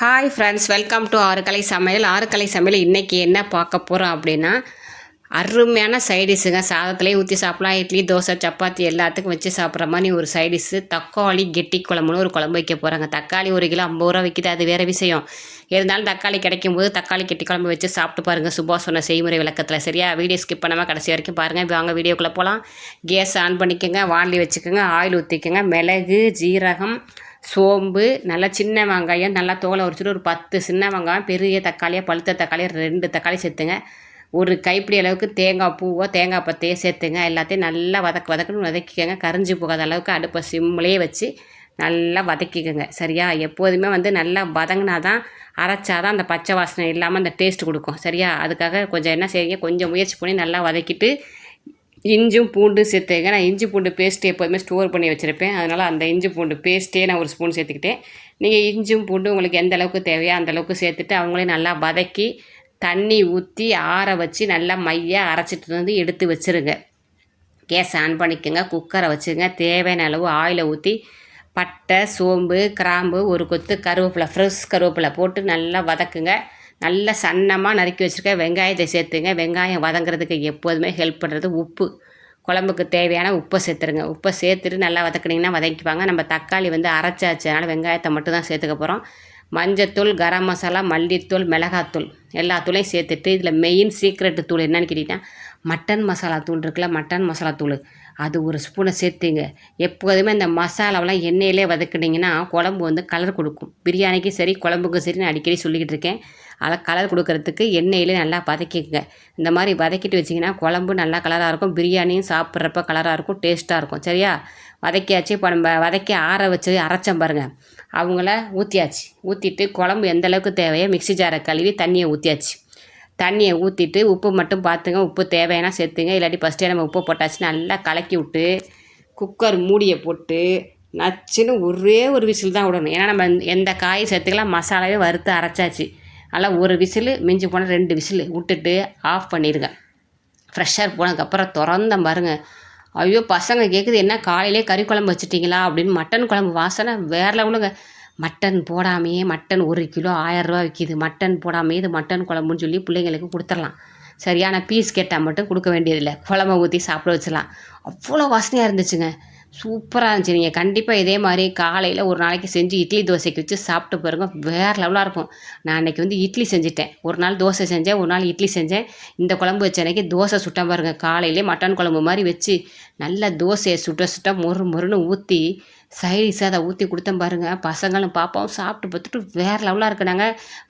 Hi friends welcome to ஆறுக்கலை சமையல். ஆறுக்கலை சமையல் இன்றைக்கி என்ன பார்க்க போகிறோம் அப்படின்னா அருமையான சைடிஷுங்க சாதத்துலேயே ஊற்றி சாப்பிடலாம். இட்லி தோசை சப்பாத்தி எல்லாத்துக்கும் வச்சு சாப்பிட்ற மாதிரி ஒரு சைடிஷு தக்காளி கெட்டி குழம்புன்னு ஒரு குழம்பு வைக்க போகிறாங்க தக்காளி ஒரு கிலோ ஐம்பது ரூபா விற்கிது அது வேறு விஷயம். இருந்தாலும் தக்காளி கிடைக்கும் போது தக்காளி கெட்டி குழம்பு வச்சு சாப்பிட்டு பாருங்கள் சுபாஷ் சொன்ன செய்முறை விளக்கத்தில். சரியா? வீடியோ ஸ்கிப் பண்ணாமல் கடைசி வரைக்கும் பாருங்கள் வாங்க வீடியோக்குள்ளே போகலாம் கேஸ் ஆன் பண்ணிக்கோங்க. வாண்டி வச்சுக்கோங்க. ஆயில் ஊற்றிக்கோங்க மிளகு ஜீரகம் சோம்பு நல்லா சின்ன வெங்காயம் நல்லா தோலை உரிச்சிட்டு ஒரு பத்து சின்ன வெங்காயம் பெரிய தக்காளியாக பழுத்த தக்காளி ரெண்டு தக்காளி சேர்த்துங்க. ஒரு கைப்பிடி அளவுக்கு தேங்காய் பூவோ தேங்காய் பத்தையோ சேர்த்துங்க. எல்லாத்தையும் நல்லா வதக்க வதக்குன்னு வதக்கிக்கோங்க. கரிஞ்சு போகாத அளவுக்கு அடுப்பை சிம்லேயே வச்சு நல்லா வதக்கிக்கோங்க. சரியா? எப்போதுமே வந்து நல்லா வதங்கினா தான் அரைச்சா தான் அந்த பச்சை வாசனை இல்லாமல் அந்த டேஸ்ட் கொடுக்கும். சரியா? அதுக்காக கொஞ்சம் என்ன செய்யுங்க? கொஞ்சம் முயற்சி பண்ணி நல்லா வதக்கிட்டு இஞ்சும் பூண்டு சேர்த்துங்க. நான் இஞ்சி பூண்டு பேஸ்ட்டு எப்போதுமே ஸ்டோர் பண்ணி வச்சுருப்பேன். அதனால் அந்த இஞ்சி பூண்டு பேஸ்ட்டே நான் ஒரு ஸ்பூன் சேர்த்துக்கிட்டேன். நீங்கள் இஞ்சும் பூண்டு உங்களுக்கு எந்த அளவுக்கு தேவையோ அந்த அளவுக்கு சேர்த்துட்டு அவங்களே நல்லா வதக்கி தண்ணி ஊற்றி ஆற வச்சு நல்லா மையாக அரைச்சிட்டு வந்து எடுத்து வச்சுருங்க. கேஸ் ஆன் பண்ணிக்கோங்க. குக்கரை வச்சுங்க. தேவையான அளவு ஆயிலை ஊற்றி பட்டை சோம்பு கிராம்பு ஒரு கொத்து கருவேப்பிலை ஃப்ரெஷ் கருவேப்பிலை போட்டு நல்லா வதக்குங்க. நல்லா சன்னமாக நறுக்கி வச்சுருக்க வெங்காயத்தை சேர்த்துங்க. வெங்காயம் வதங்குறதுக்கு எப்போதுமே ஹெல்ப் பண்ணுறது உப்பு. குழம்புக்கு தேவையான உப்பை சேர்த்துருங்க. உப்பை சேர்த்துட்டு நல்லா வதக்குனிங்கன்னா வதக்கிப்பாங்க. நம்ம தக்காளி வந்து அரைச்சாச்சு அதனால் வெங்காயத்தை மட்டும் தான் சேர்த்துக்க போகிறோம் மஞ்சத்தூள் கரம் மசாலா மல்லித்தூள் மிளகாத்தூள் எல்லா தூளையும் சேர்த்துட்டு இதில் மெயின் சீக்ரெட் தூள் என்னென்னு கேட்டிங்கன்னா மட்டன் மசாலா தூள் இருக்குல்ல மட்டன் மசாலா தூள். அது ஒரு ஸ்பூனை சேர்த்துங்க. எப்போதுமே இந்த மசாலாவெல்லாம் எண்ணெயிலே வதக்குனிங்கன்னா குழம்பு வந்து கலர் கொடுக்கும். பிரியாணிக்கும் சரி குழம்புக்கும் சரி நான் அடிக்கடி சொல்லிக்கிட்டு இருக்கேன். அதில் கலர் கொடுக்கறதுக்கு எண்ணெயில் நல்லா வதக்கிக்கங்க. இந்த மாதிரி வதக்கிட்டு வச்சிங்கன்னா குழம்பு நல்லா கலராக இருக்கும். பிரியாணியும் சாப்பிட்றப்ப கலராக இருக்கும் டேஸ்ட்டாக இருக்கும். சரியா? வதக்கியாச்சு. இப்போ நம்ம வதக்கி ஆற வச்சு அரைச்சோம் பாருங்கள் அவங்கள ஊற்றியாச்சு ஊற்றிட்டு குழம்பு எந்த அளவுக்கு தேவையோ மிக்சி ஜாரை கழுவி தண்ணியை ஊற்றியாச்சு தண்ணியை ஊற்றிட்டு உப்பு மட்டும் பார்த்துங்க உப்பு தேவையான சேர்த்துங்க. இல்லாட்டி ஃபஸ்ட்டே நம்ம உப்பு போட்டாச்சு நல்லா கலக்கி விட்டு குக்கர் மூடியை போட்டு நச்சுன்னு ஒரே ஒரு விசில் தான் விடணும். ஏன்னா நம்ம எந்த காய் சேர்த்துக்கலாம். மசாலாவே வறுத்து அரைச்சாச்சு. அதனால் ஒரு விசிலு மிஞ்சி போனால் ரெண்டு விசிலு விட்டுட்டு ஆஃப் பண்ணிடுங்க ஃப்ரெஷ்ஷாக போனதுக்கப்புறம் திறந்த பாருங்க. ஐயோ பசங்க கேட்குது என்ன காலையிலே கறி குழம்பு வச்சுட்டிங்களா? அப்படின்னு மட்டன் குழம்பு வாசனை வேறு லெவலுங்க. மட்டன் போடாமையே மட்டன் ஒரு கிலோ ஆயரூவா விற்கிது மட்டன் போடாமையே இது மட்டன் குழம்புன்னு சொல்லி பிள்ளைங்களுக்கு கொடுத்துடலாம். சரியான பீஸ் கேட்டால் மட்டும் கொடுக்க வேண்டியதில்லை. குழம்பை ஊற்றி சாப்பிட வச்சிடலாம். அவ்வளோ வாசனையாக இருந்துச்சுங்க. சூப்பராக இருந்துச்சு. நீங்கள் கண்டிப்பாக இதே மாதிரி காலையில் ஒரு நாளைக்கு செஞ்சு இட்லி தோசைக்கு வச்சு சாப்பிட்டு பாருங்க. வேறு லெவலாக இருக்கும். நான் அன்றைக்கி வந்து இட்லி செஞ்சுட்டேன். ஒரு நாள் தோசை செஞ்சேன் ஒரு நாள் இட்லி செஞ்சேன். இந்த குழம்பு வச்ச அன்றைக்கி தோசை சுட்டேன் பாருங்க. காலையிலே மட்டன் குழம்பு மாதிரி வச்சு நல்ல தோசையை சுட்ட சுட்ட மொறு மொறுன்னு ஊற்றி சைடிஸாக அதை ஊற்றி கொடுத்தேன் பாருங்கள் பசங்களும் பாப்பாவும் சாப்பிட்டு பார்த்துட்டு வேறு லெவலாக இருக்குனாங்க.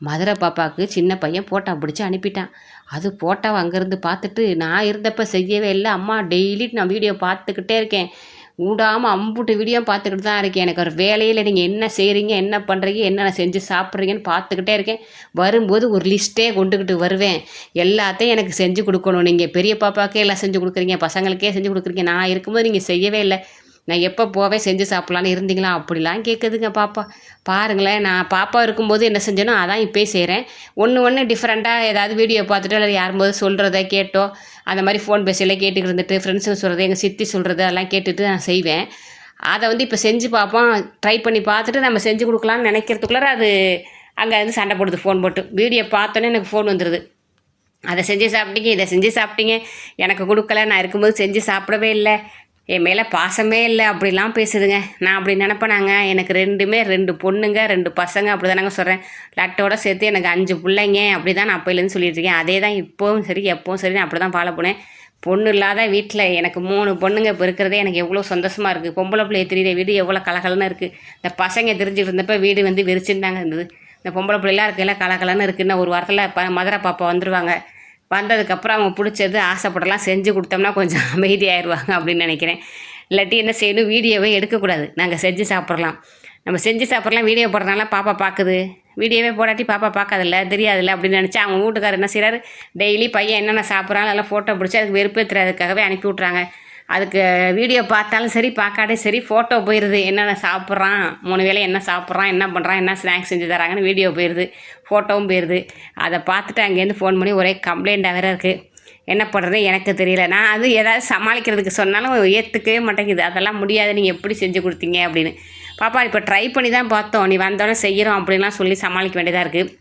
மதுரை பாப்பாவுக்கு சின்ன பையன் போட்டா பிடிச்சி அனுப்பிட்டான். அது போட்டாவை அங்கேருந்து பார்த்துட்டு நான் இருந்தப்போ செய்யவே இல்லை. அம்மா டெய்லி நான் வீடியோ பார்த்துக்கிட்டே இருக்கேன். ஊடாமல் அம்புட்டு வீடியோ பார்த்துக்கிட்டு தான் இருக்கேன். எனக்கு ஒரு வேலையில் நீங்கள் என்ன செய்கிறீங்க என்ன பண்ணுறீங்க என்னென்ன செஞ்சு சாப்பிட்றீங்கன்னு பார்த்துக்கிட்டே இருக்கேன். வரும்போது ஒரு லிஸ்ட்டே கொண்டுக்கிட்டு வருவேன். எல்லாத்தையும் எனக்கு செஞ்சு கொடுக்கணும். நீங்கள் பெரிய பாப்பாக்கே எல்லாம் செஞ்சு கொடுக்குறீங்க பசங்களுக்கே செஞ்சு கொடுக்குறீங்க. நான் இருக்கும்போது நீங்கள் செய்யவே இல்லை. நான் எப்போ போவேன் செஞ்சு சாப்பிட்லான்னு இருந்தீங்களா? அப்படிலாம் கேட்குதுங்க பாப்பா. பாருங்களேன் நான் பாப்பா இருக்கும்போது என்ன செஞ்சேனோ அதான் இப்போயே செய்கிறேன் ஒன்று ஒன்று டிஃப்ரெண்ட்டாக ஏதாவது வீடியோ பார்த்துட்டு இல்லை யாரும்போது சொல்கிறத கேட்டோ அந்த மாதிரி ஃபோன் பேசியில் கேட்டுக்கிட்டு இருந்துட்டு ஃப்ரெண்ட்ஸுங்க சொல்கிறது எங்கள் சித்தி சொல்கிறது அதெல்லாம் கேட்டுட்டு நான் செய்வேன். அதை வந்து இப்போ செஞ்சு பார்ப்போம் ட்ரை பண்ணி பார்த்துட்டு நம்ம செஞ்சு கொடுக்கலான்னு நினைக்கிறதுக்குள்ளார அது அங்கே வந்து சண்டை போடுது ஃபோன் போட்டு. வீடியோ பார்த்தோன்னே எனக்கு ஃபோன் வந்துடுது அதை செஞ்சு சாப்பிட்டீங்க இதை செஞ்சு சாப்பிட்டீங்க. எனக்கு கொடுக்கல நான் இருக்கும்போது செஞ்சு சாப்பிடவே இல்லை. என் மேலே பாசமே இல்லை அப்படிலாம் பேசுதுங்க. நான் அப்படி நினப்பேனாங்க. எனக்கு ரெண்டுமே ரெண்டு பொண்ணுங்க ரெண்டு பசங்க அப்படி தானேங்க சொல்கிறேன் லட்டோட சேர்த்து எனக்கு அஞ்சு பிள்ளைங்க அப்படி தான் நான் அப்போலேருந்து சொல்லிட்டு இருக்கேன் அதே தான் இப்போவும் சரி எப்போவும் சரி நான் அப்படி தான் ஃபாலோ பண்ணேன். பொண்ணு இல்லாத வீட்டில் எனக்கு மூணு பொண்ணுங்க இப்போ இருக்கிறதே எனக்கு எவ்வளோ சந்தோஷமாக இருக்குது பொம்பளை பிள்ளைய தெரியுற வீடு எவ்வளோ கலகலன்னு இருக்குது இந்த பசங்க தெரிஞ்சுட்டு இருந்தப்போ வீடு வந்து விரிச்சுருந்தாங்க இருந்தது. இந்த பொம்பளை பிள்ளைலாம் இருக்கையில கலகலன்னு இருக்குன்னு ஒரு வாரத்தில் ப மதுரை பாப்பா வந்துடுவாங்க வந்ததுக்கப்புறம் அவங்க பிடிச்சது ஆசைப்படலாம் செஞ்சு கொடுத்தோம்னா கொஞ்சம் அமைதியாயிருவாங்க அப்படின்னு நினைக்கிறேன். இல்லாட்டி என்ன செய்யணும் வீடியோவே எடுக்கக்கூடாது. நாங்கள் செஞ்சு சாப்பிட்றலாம். நம்ம செஞ்சு சாப்பிட்றலாம் வீடியோ போடுறதுனால பாப்பா பார்க்குது வீடியோவே போடாட்டி பாப்பா பார்க்காதில்ல தெரியாதில்ல அப்படின்னு நினச்சி அவங்க வீட்டுக்காரர் என்ன செய்கிறாரு டெய்லி பையன் என்னென்ன சாப்பிட்றாங்க எல்லாம் ஃபோட்டோ பிடிச்சி அதுக்கு வெறுப்பேற்றுறதுக்காகவே அனுப்பி விட்றாங்க அதுக்கு வீடியோ பார்த்தாலும் சரி பார்க்காதே சரி ஃபோட்டோ போயிடுது என்னென்ன சாப்பிட்றான்? மூணு வேளை என்ன சாப்பிட்றான்? என்ன பண்ணுறான் என்ன ஸ்நாக்ஸ் செஞ்சு தராங்கன்னு வீடியோ போயிடுது ஃபோட்டோவும் போயிடுது அதை பார்த்துட்டு அங்கேருந்து ஃபோன் பண்ணி ஒரே கம்ப்ளைண்ட்டாக வேறு இருக்குது என்ன பண்ணுறது எனக்கு தெரியல. நான் அது ஏதாவது சமாளிக்கிறதுக்கு சொன்னாலும் ஏற்றுக்கவே மாட்டேங்குது. அதெல்லாம் முடியாது. நீங்கள் எப்படி செஞ்சு கொடுத்தீங்க அப்படின்னு. பாப்பா இப்போ ட்ரை பண்ணி தான் பார்த்தோம். நீ வந்தோடனே செய்கிறோம் அப்படின்லாம் சொல்லி சமாளிக்க வேண்டியதாக இருக்குது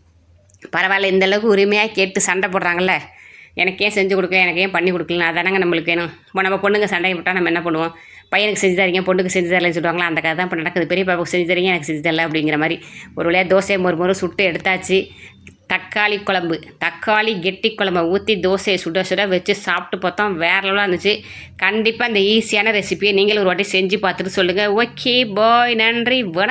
பரவாயில்ல. இந்த அளவுக்கு உரிமையாக கேட்டு சண்டை போடுறாங்கல்ல. எனக்கு ஏன் செஞ்சு கொடுக்க எனக்கு ஏன் பண்ணி கொடுக்கல அதானங்க நம்மளுக்கு வேணும். இப்போ நம்ம பொண்ணுங்க சண்டை போட்டால் நம்ம என்ன பண்ணுவோம்? பையனுக்கு செஞ்சு தரீங்க பொண்ணுக்கு செஞ்சு தரலன்னு சொல்லுவாங்களா? அந்த கதை தான் இப்போ நடக்குது. பெரிய பாப்பாவுக்கு செஞ்சு தரீங்க எனக்கு செஞ்சு தரல அப்படிங்கிற மாதிரி. ஒரு வழியாக தோசையை மொறு மொறு சுட்டு எடுத்தாச்சு. தக்காளி குழம்பு தக்காளி கெட்டி குழம்பை ஊற்றி தோசையை சுட சுட வச்சு சாப்பிட்டு பார்த்தோம். வேற லெவலாக இருந்துச்சு. கண்டிப்பாக அந்த ஈஸியான ரெசிபியை நீங்களும் ஒரு வாட்டி செஞ்சு பார்த்துட்டு சொல்லுங்கள் ஓகே பாய் நன்றி வணக்கம்.